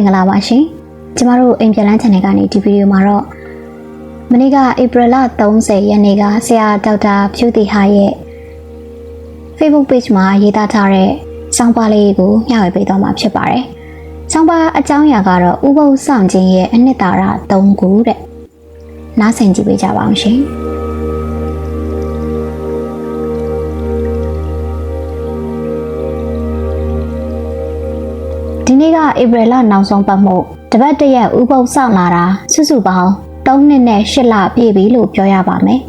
င်္ဂလာပါရှင်ကျမတို့အိမ်ပြန်လန်း channel ကနေဒီဗီဒီယိုမှာတော့မနေ့ကဧပြီလ30ရက်နေ့ကဆရာဒေါက်တာဖြူတီဟာရဲ့ Facebook page မှာရေးသားထားတဲ့စောင်းပါလေးကိုမျှဝေပေးသွားမှာဖြစ်ပါတယ်။စောင်းပါအကြောင်းအရာကတော့ဥပုသ်ဆောင်ခြင်းရဲ့အနှစ်သာရ၃ခုတဲ့။နားဆင်ကြည့်ပေးကြပါအောင်ရှင်။ ဧပြီလနောက်ဆုံးပတ်မှုတပတ်တရက်ဥပုပ်စောင့်လာတာစုစုပေါင်း3နှစ်နဲ့8လပြည့်ပြီလို့ပြောရပါမယ်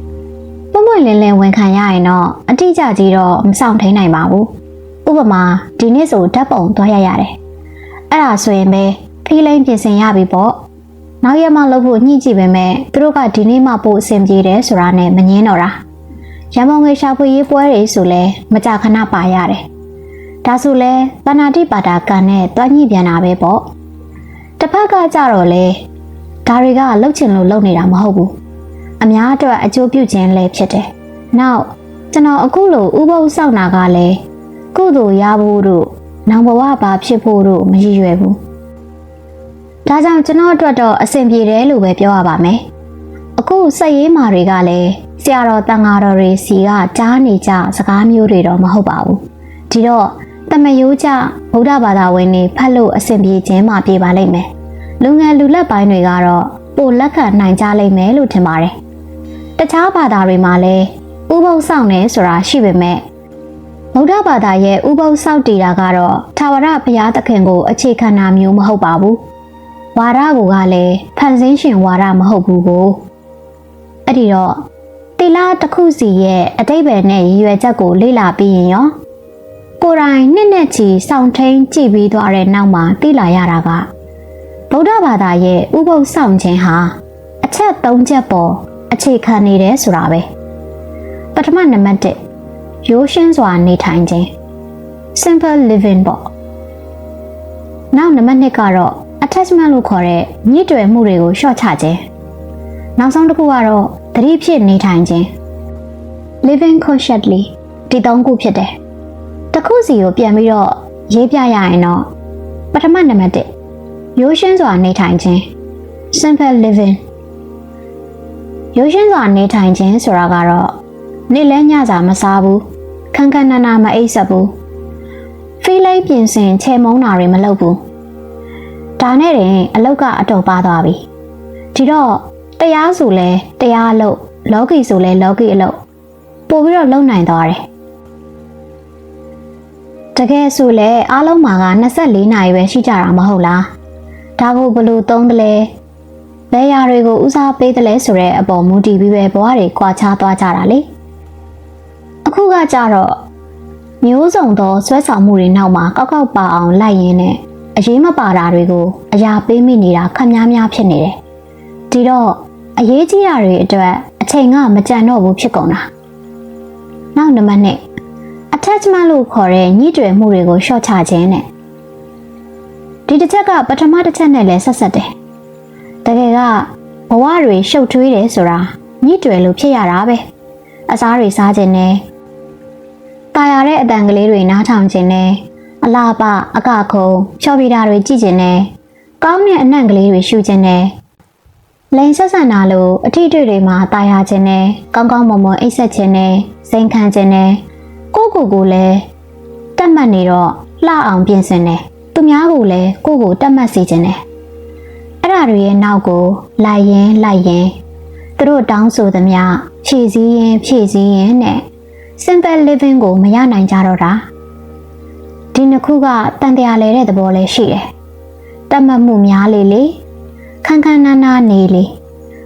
။ပုံမှန်လင်းလင်းဝန်ခံရရင်တော့အတိအကျကြီးတော့မစောင့်ထိန်နိုင်ပါဘူး။ဥပမာဒီနေ့ဆိုဓာတ်ပုံသွားရရတယ်။အဲ့ဒါဆိုရင်ပဲဖီးလိန်ပြင်ဆင်ရပြီပေါ့။နောက်ရက်မှလုပ်ဖို့ညှိကြည့်ပေမဲ့သူတို့ကဒီနေ့မှပို့အဆင်ပြေတယ်ဆိုတာနဲ့မငင်းတော့တာ။ရန်ပုံငွေရှာဖွေရေးပွဲတွေဆိုလဲမကြခဏပါရတယ်။ ဒါဆိုလဲပဏာတိပါတာကန်နဲ့တွားညှိပြန်တာပဲပေါ့တစ်ဖက်ကကြတော့လေဒါတွေကလှုပ်ချင်လို့လှုပ်နေတာမဟုတ်ဘူးအများအတွက်အကျိုးပြုခြင်းလည်းဖြစ်တယ်နောက်ကျွန်တော်အခုလိုဥပုသ်စောင့်တာကလည်းကုသိုလ်ရဖို့တို့နောင်ဘဝဘာဖြစ်ဖို့တို့မရည်ရွယ်ဘူးဒါကြောင့်ကျွန်တော်အတွက်တော့အဆင်ပြေတယ်လို့ပဲပြောရပါမယ်အခုစက်ရေးမာတွေကလည်းဆရာတော်တန်ဃာတော်တွေစီကကြားနေကြစကားမျိုးတွေတော့မဟုတ်ပါဘူးဒီတော့တ မယိုးကြဗုဒ္ဓဘာသာဝင်တွေဖတ်လို့အဆင်ပြေခြင်းမှပြေပါလိမ့်မယ်။လူငယ်လူလက်ပိုင်းတွေကတော့ပိုလက်ခံနိုင်ကြလိမ့်မယ်လို့ထင်ပါတယ်။တခြားဘာသာတွေမှာလည်းဥပုသ်ဆောင်နေဆိုတာရှိပေမဲ့ဗုဒ္ဓဘာသာရဲ့ဥပုသ်ဆောက်တည်တာကတော့သာဝရဘုရားသခင်ကိုအခြေခံတာမျိုးမဟုတ်ပါဘူး။ဝါဒကိုကလည်းဖန်ဆင်းရှင်ဝါဒမဟုတ်ဘူးကိုအဲ့ဒီတော့တိလာတစ်ခုစီရဲ့အတိတ်ပဲနဲ့ရည်ရွယ်ချက်ကိုလေ့လာပြီးရင်ရော ကိုယ်တိုင်နှစ်နဲ့ချီစောင့်ထိန်ကြည့်ပြီးသွားတဲ့နောက်မှာသိလာရတာကဗုဒ္ဓဘာသာရဲ့ဥပုသ်ဆောင်ခြင်းဟာအချက်၃ချက်ပေါ်အခြေခံနေတယ်ဆိုတာပဲပထမနံပါတ်1ရိုးရှင်းစွာနေထိုင်ခြင်း simple living ပေါ့နောက်နံပါတ်2ကတော့ attachment လို့ခေါ်တဲ့ညှိတွယ်မှုတွေကိုလျှော့ချခြင်းနောက်ဆုံးတစ်ခုကတော့သတိဖြစ်နေထိုင်ခြင်း living consciously ဒီ၃ခုဖြစ်တယ် တစ်ခုစီကိုပြန်ပြီးတော့ရေးပြရရင်တော့ပထမနံပါတ်1ရိုးရှင်းစွာနေထိုင်ခြင်း simple living ရိုးရှင်းစွာနေထိုင်ခြင်းဆိုတာကတော့နေ့လဲညစာမစားဘူးခန်းခန်းနာနာမအိပ်စက်ဘူးဖိလိုက်ပြင်ဆင်ချေမုန်းတာတွေမလုပ်ဘူးဒါနဲ့တင်အလုတ်ကအတော်ပါသွားပြီဒီတော့တရားဆိုလဲတရားအလုပ်လောကီဆိုလဲလောကီအလုပ်ပို့ပြီးတော့လုံနိုင်သွားတယ် တကယ်ဆိုလဲအားလုံးမှာက24နာရီပဲရှိကြတာမဟုတ်လားဒါကိုဘယ်လို့သုံးတယ်လဲဘယ်ရာတွေကိုဦးစားပေးတယ်လဲဆိုတဲ့အပေါ်မူတည်ပြီးပဲဘဝတွေကွာခြားသွားကြတာလေအခုကကြတော့မျိုးစုံသောဆွဲဆောင်မှုတွေနောက်မှာကောက်ကောက်ပါအောင်လိုက်ရင်းနဲ့အရေးမပါတာတွေကိုအရာပေးမိနေတာခက်များများဖြစ်နေတယ်ဒီတော့အရေးကြီးတာတွေအတွက်အချိန်ကမကြံတော့ဘူးဖြစ်ကုန်တာနောက်နံပါတ်1 attachment လို့ခေါ်တဲ့ညှိတွယ်မှုတွေကိုရှော့ချခြင်းနဲ့ဒီတစ်ချက်ကပထမတစ်ချက်နဲ့လည်းဆက်ဆက်တယ်တကယ်ကဘဝတွေရှုပ်ထွေးတယ်ဆိုတာညှိတွယ်လို့ဖြစ်ရတာပဲအစားတွေစားခြင်းနဲ့တာယာတဲ့အတန်ကလေးတွေနားထောင်ခြင်းနဲ့အလားပအကခုံချော်ပြတာတွေကြည့်ခြင်းနဲ့ကောင်းတဲ့အနံ့ကလေးတွေရှူခြင်းနဲ့လိန်ဆက်ဆန်တာလို့အထီးတွေ့တွေမှာတာယာခြင်းနဲ့ကောင်းကောင်းမွန်မွန်အိပ်ဆက်ခြင်းနဲ့စိန်ခံခြင်းနဲ့ ကိုကိုကိုလည်းတတ်မှတ်နေတော့လှအောင်ပြင်ဆင်တယ်သူများကိုလည်းကိုကိုတတ်မှတ်စေခြင်းတယ်အဲ့ဒါတွေရဲ့နောက်ကိုလိုက်ရင်လိုက်ရင်သူတို့တောင်းဆိုသမျှဖြည့်စည်းရင်ဖြည့်စည်းရင်နဲ့ simple living ကိုမရနိုင်ကြတော့တာဒီနှစ်ခုကတန်တရားလဲတဲ့သဘောလည်းရှိတယ်တတ်မှတ်မှုများလေလေခန်းခန်းနားနားနေလေ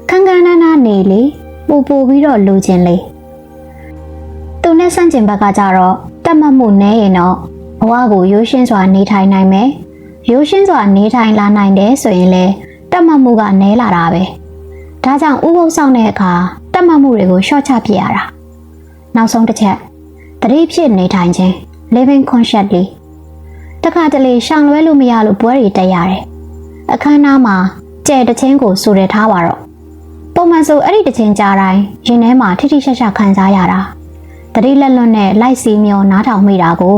ခန်းခန်းနားနားနေလေပို့ပို့ပြီးတော့လိုချင်လေ သူနဲ့ဆန့်ကျင်ဘက်ကကြတော့တတ်မှတ်မှုနဲရင်တော့ဘဝကိုရိုးရှင်းစွာနေထိုင်နိုင်မယ်ရိုးရှင်းစွာနေထိုင်လာနိုင်တယ်ဆိုရင်လေတတ်မှတ်မှုကနဲလာတာပဲဒါကြောင့်ဥပုသ်ဆောင်တဲ့အခါတတ်မှတ်မှုတွေကိုရှော့ချပြရတာနောက်ဆုံးတစ်ချက်တတိဖြစ်နေထိုင်ခြင်း living consciously တခါတလေရှောင်လွဲလို့မရလို့ပွဲတွေတက်ရတယ်အခမ်းအနားမှာကြဲတချင်းကိုစူရထားပါတော့ပုံမှန်ဆိုအဲ့ဒီတချင်းကြားတိုင်းရင်ထဲမှာထိထိရှက်ရှက်ခံစားရတာ တတိလက်လွတ်နဲ့လိုက်စီမျောနားထောင်မိတာကို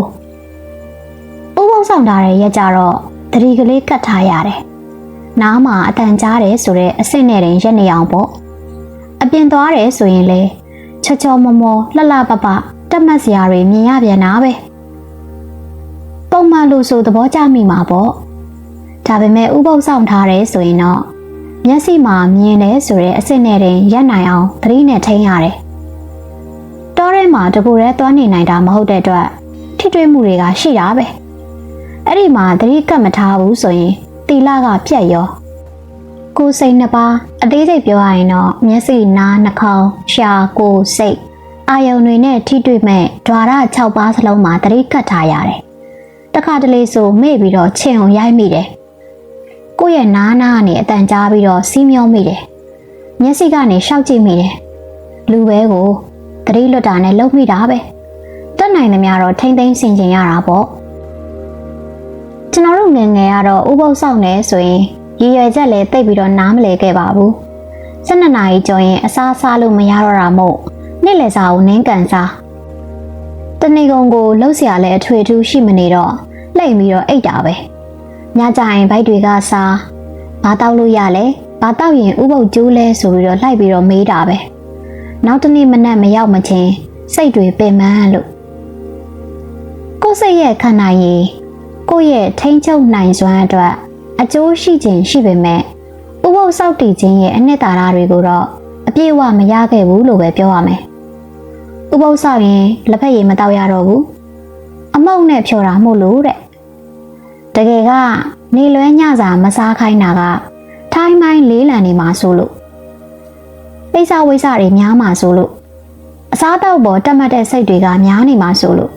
ဥပုံဆောင်ထားတဲ့ရက်ကြတော့သတိကလေးကတ်ထားရတယ်။နားမှာအတန်ကြားတယ်ဆိုတဲ့အစ်စ်နဲ့တင်ရက်နေအောင်ပေါ့။အပြင်သွားတယ်ဆိုရင်လေချောချောမောမောလှလှပပတက်မှတ်စရာတွေမြင်ရပြန်တာပဲ။ပုံမှန်လို့ဆိုသဘောကျမိမှာပေါ့။ဒါပေမဲ့ဥပုပ်ဆောင်ထားတယ်ဆိုရင်တော့မျက်စိမှာမြင်တယ်ဆိုတဲ့အစ်စ်နဲ့တင်ရက်နိုင်အောင်သတိနဲ့ထိန်းရတယ်။ တောထဲမှာတကူရဲသွားနေနိုင်တာမဟုတ်တဲ့အတွက်ထိတွေ့မှုတွေကရှိတာပဲ။အဲ့ဒီမှာသတိကပ်မထားဘူးဆိုရင်တီလာကပြက်ရောကိုယ်စိတ်နှစ်ပါးအသေးစိတ်ပြောရရင်တော့မျက်စိနားနှာခေါင်းရှာကိုယ်စိတ်အာယုံတွေနဲ့ထိတွေ့မဲ့ဓာရ6ပါးစလုံးမှာသတိကပ်ထားရတယ်။တခါတလေဆိုမေ့ပြီးတော့ချင်အောင်ရိုက်မိတယ်။ကိုယ့်ရဲ့နားနားကနေအတန်ကြားပြီးတော့စီးမျောမိတယ်။မျက်စိကနေရှောက်ကြည့်မိတယ်။လူပဲကို တတိလွတ်တာနဲ့လုံမိတာပဲတတ်နိုင်သမျှတော့ထိမ့်သိမ်းဆင်ခြင်ရတာပေါ့ကျွန်တော်တို့ငယ်ငယ်ကတော့ဥပုပ်ဆောင်နေဆိုရင်ရည်ရွယ်ချက်လည်းတိတ်ပြီးတော့နားမလည်ခဲ့ပါဘူး12နာရီကျော်ရင်အစားစားလို့မရတော့တာမို့နေ့လယ်စာကိုနင်းကန်စားတနေကုန်ကိုလှုပ်ရှားလဲအထွေထူးရှိမနေတော့လှိမ့်ပြီးတော့အိတ်တာပဲညကြရင်ဘိုက်တွေကစားဘာတောက်လို့ရလဲဘာတောက်ရင်ဥပုပ်ကျိုးလဲဆိုပြီးတော့လိုက်ပြီးတော့မေးတာပဲ။ နောက်တနေ့မနက်မရောက်မချင်းစိတ်တွေပင်ပန်းလို့ကိုယ်စိတ်ရဲ့ခန္ဓာရည်ကိုယ့်ရဲ့ထိန်းချုပ်နိုင်စွမ်းအတွက်အကျိုးရှိခြင်းရှိပေမဲ့ဥပုပ်ဆောက်တည်ခြင်းရဲ့အနှစ်သာရတွေကိုတော့အပြည့်အဝမရခဲ့ဘူးလို့ပဲပြောရမယ်။ဥပုပ်ဆောက်ရင်လက်ဖက်ရည်မတောက်ရတော့ဘူး။အမုံနဲ့ဖြော်တာမို့လို့တဲ့။တကယ်ကနေလွဲညစာမစားခိုင်းတာကထိုင်းမိုင်းလေးလံနေမှာဆိုလို့ ပိဿဝိဆတွေများမှာဆိုလို့အစားတောက်ပေါ်တက်မှတ်တဲ့စိတ်တွေကများနေမှာဆိုလို့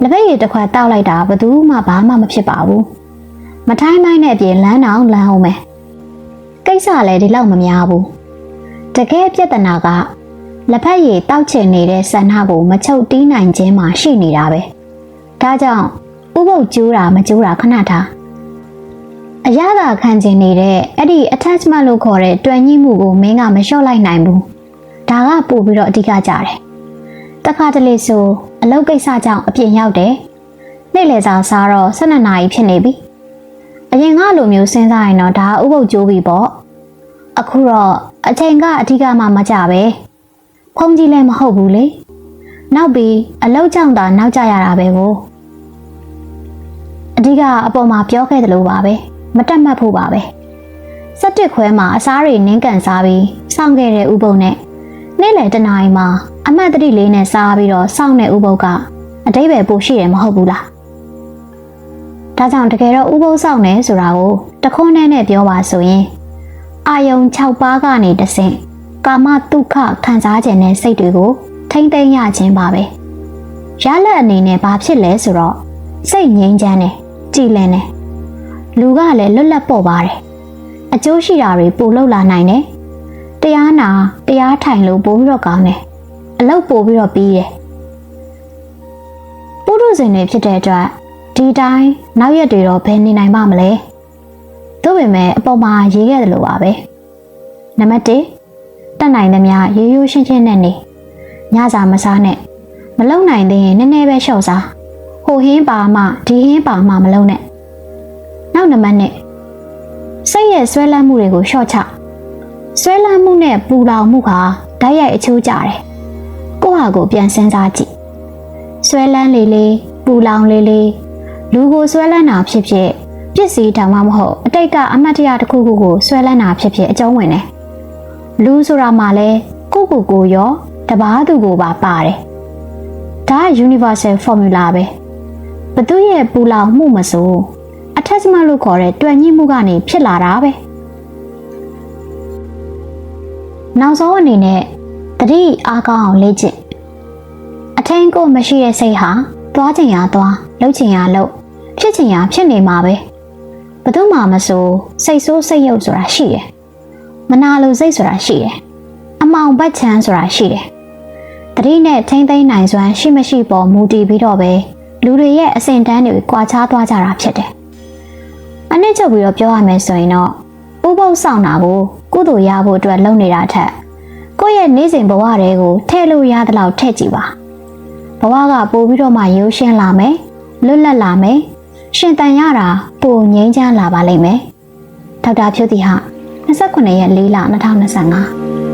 လက်ဖက်ရည်တစ်ခွက်တောက်လိုက်တာဘယ်သူမှဘာမှမဖြစ်ပါဘူးမထိုင်းမိုင်းနဲ့ပြင်လမ်းအောင်လမ်းအောင်မယ်ကိစ္စလည်းဒီလောက်မများဘူးတကယ်ပြဿနာကလက်ဖက်ရည်တောက်ချင်နေတဲ့ဆန္ဒကိုမချုပ်တီးနိုင်ခြင်းမှရှိနေတာပဲဒါကြောင့်ဥပုပ်ကျိုးတာမကျိုးတာခဏထား အရသာခံကျင်နေတဲ့အဲ့ဒီ attachment လို့ခေါ်တဲ့တွန်ညှိမှုကိုမင်းကမလျှော့လိုက်နိုင်ဘူးဒါကပို့ပြီးတော့အဓိကကြတယ်တခါတလေဆိုအလုပ်ကိစ္စကြောင့်အပြင်ရောက်တယ်။နေ့လယ်စာစားတော့12နာရီဖြစ်နေပြီ။အရင်ကလိုမျိုးစဉ်းစားရင်တော့ဒါဥပုပ်ကျိုးပြီပေါ့။အခုတော့အချိန်ကအဓိကမှမကြပဲ။ဖုန်းကြီးလည်းမဟုတ်ဘူးလေ။နောက်ပြီးအလုပ်ကြောင့်သာနောက်ကျရတာပဲကို။အဓိကအပေါ်မှာပြောခဲ့တယ်လို့ပါပဲ။ မတက်မှတ်ဖို့ပါပဲ။စက်တစ်ခွဲမှာအစားတွေနင်းကန်စားပြီးစောင့်ခဲ့တဲ့ဥပုံနဲ့နေ့လယ်တနာရီမှာအမှတ်တတိလေးနဲ့စားပြီးတော့စောင့်တဲ့ဥပုပ်ကအတိတ်ပဲပို့ရှိတယ်မဟုတ်ဘူးလားဒါကြောင့်တကယ်တော့ဥပုပ်စောင့်နေဆိုတာကိုတခွန်းနဲ့နဲ့ပြောပါဆိုရင်အာယုံ6ပါးကနေတဆင့်ကာမတုခခံစားခြင်းနဲ့စိတ်တွေကိုထိမ့်သိမ်းရခြင်းပါပဲရလက်အနေနဲ့ဘာဖြစ်လဲဆိုတော့စိတ်ငြိမ်းချမ်းတယ်ကြည်လင်တယ် လူကလည်းလွတ်လပ်ပေါ့ပါတယ်အကျိုးရှိတာတွေပို့လောက်လာနိုင်တယ်တရားနာတရားထိုင်လို့ပို့ပြီးတော့ကောင်းတယ်အလုပ်ပို့ပြီးတော့ပြီးတယ်ပုရုဇဉ်တွေဖြစ်တဲ့အတွက်ဒီတိုင်းနောက်ရက်တွေတော့ဘယ်နေနိုင်ပါမလဲသို့ပေမဲ့အပေါ်မှာရေးခဲ့တယ်လို့ပါပဲနံပါတ်1တက်နိုင်သမျှရိုးရိုးရှင်းရှင်းနဲ့နေညစာမစားနဲ့မလုံနိုင်သေးရင်နည်းနည်းပဲလျှော့စားဟိုဟင်းပါမှဒီဟင်းပါမှမလုံနဲ့ နောက်နံပါတ်2စိတ်ရဲ့ဆွဲလန်းမှုတွေကိုလျှော့ချဆွဲလန်းမှုနဲ့ပူလောင်မှုကဓာတ်ရိုက်အချိုးကြတယ်ကိုယ့်ဟာကိုပြန်စဉ်းစားကြည့်ဆွဲလန်းလေးလေးပူလောင်လေးလေးလူကိုဆွဲလန်းတာဖြစ်ဖြစ်ပစ္စည်းတောင်မှမဟုတ်အတိတ်ကအမတ်တရားတစ်ခုခုကိုဆွဲလန်းတာဖြစ်ဖြစ်အကျုံးဝင်တယ်လူဆိုတာမှလည်းကိုကိုကိုရောတပားသူကိုပါပါတယ်ဒါက universal formula ပဲဘသူရဲ့ပူလောင်မှုမဆို attachment လို့ခေါ်တဲ့တွယ်ညှိမှုကနေဖြစ်လာတာပဲနောက်ဆုံးအနေနဲ့တတိအားကောင်းအောင်လေ့ကျင့်အထင်းကိုမရှိတဲ့စိတ်ဟာသွားချင်ရသွားလှုပ်ချင်ရလှုပ်ဖြစ်ချင်ရဖြစ်နေမှာပဲဘယ်သူမှမဆိုစိတ်ဆိုးစိတ်ယုတ်ဆိုတာရှိတယ်မနာလိုစိတ်ဆိုတာရှိတယ်အမောင်ဘတ်ချမ်းဆိုတာရှိတယ်တတိနဲ့ထိမ့်သိမ့်နိုင်စွမ်းရှိမရှိပေါ်မူတည်ပြီးတော့ပဲလူတွေရဲ့အစဉ်တန်းတွေကွာခြားသွားကြတာဖြစ်တယ်အ နည်းချုပ်ပြီးတော့ပြောရမယ်ဆိုရင်တော့ဥပုပ်ဆောင်တာကိုကုသိုလ်ရဖို့အတွက်လုပ်နေတာထက်ကိုယ့်ရဲ့နေ့စဉ်ဘဝတွေကိုထည့်လို့ရသလောက်ထည့်ကြည့်ပါဘဝကပို့ပြီးတော့မှရိုးရှင်းလာမယ်လွတ်လပ်လာမယ်ရှင်တန်ရတာပိုငိမ့်ချမ်းလာပါလိမ့်မယ်ဒေါက်တာဖြိုးတီဟာ29ရက်4လ2025